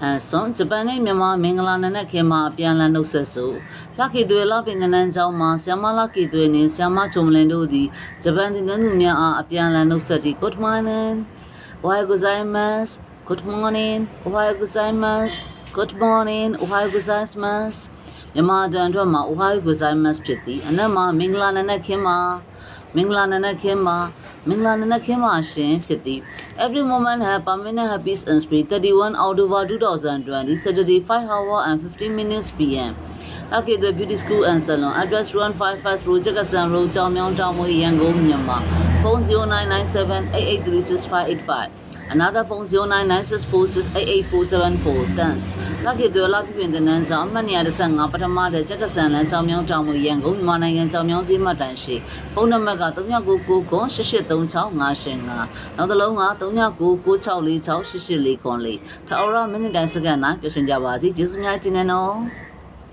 ဟန်ဆွန်ဂျပန်နဲ့မြန်မာမင်္ဂလာနံနက်ခင်းမှာအပြန်အလှန်နှုတ်ဆက်ဆိုလကီသွေလပင်နန်းနန်းကျောင်းမှာဆ iam မလကီသွေနှင့်ဆ iam မချုံမလင်တို့သည်ဂျပန်တင်သွင်းသူများအားအပြန်အလှန်နှုတ်ဆက်သည့် Good morning おはようございます Good morning おはようございます Good morning おはようございますမြန်မာတန်အတွက်မှာおはようございますဖြစ်သည်အနက်မှာမင်္ဂလာနံနက်ခင်းမှာမင်္ဂလာနံနက်ခင်းမှာ မင်္ဂလာနံနက်ခင်းမှာရှင်ဖြစ်သည် Every moment have permanent happy and spirit 31 October 2020 Saturday 5 hour and 15 minutes PM Okay the beauty school and salon address 155 Project Assam Road ကြောင်မြောင်းတောင်မွေရန်ကုန်မြန်မာဖုန်း0997883685 Another phone 099646884474 thanks လက်ကေသွေလာပြပြင်တဲ့နန်းဆောင်အမှတ်135ပထမတဲ့ကျက်ကဆန်လန်းကြောင်မြောင်းတောင်မွေရန်ကုန်မြန်မာနိုင်ငံကြောင်မြောင်းစီမတ်တိုင်ရှိဖုန်းနံပါတ်က3999883655နောက်တစ်လုံးက3996468844ခွန်လေးထာဝရမိနစ်တိုင်းစက္ကန့်နိုင်ပြောရှင်ကြပါစီကျေးဇူးများတင်နေနော်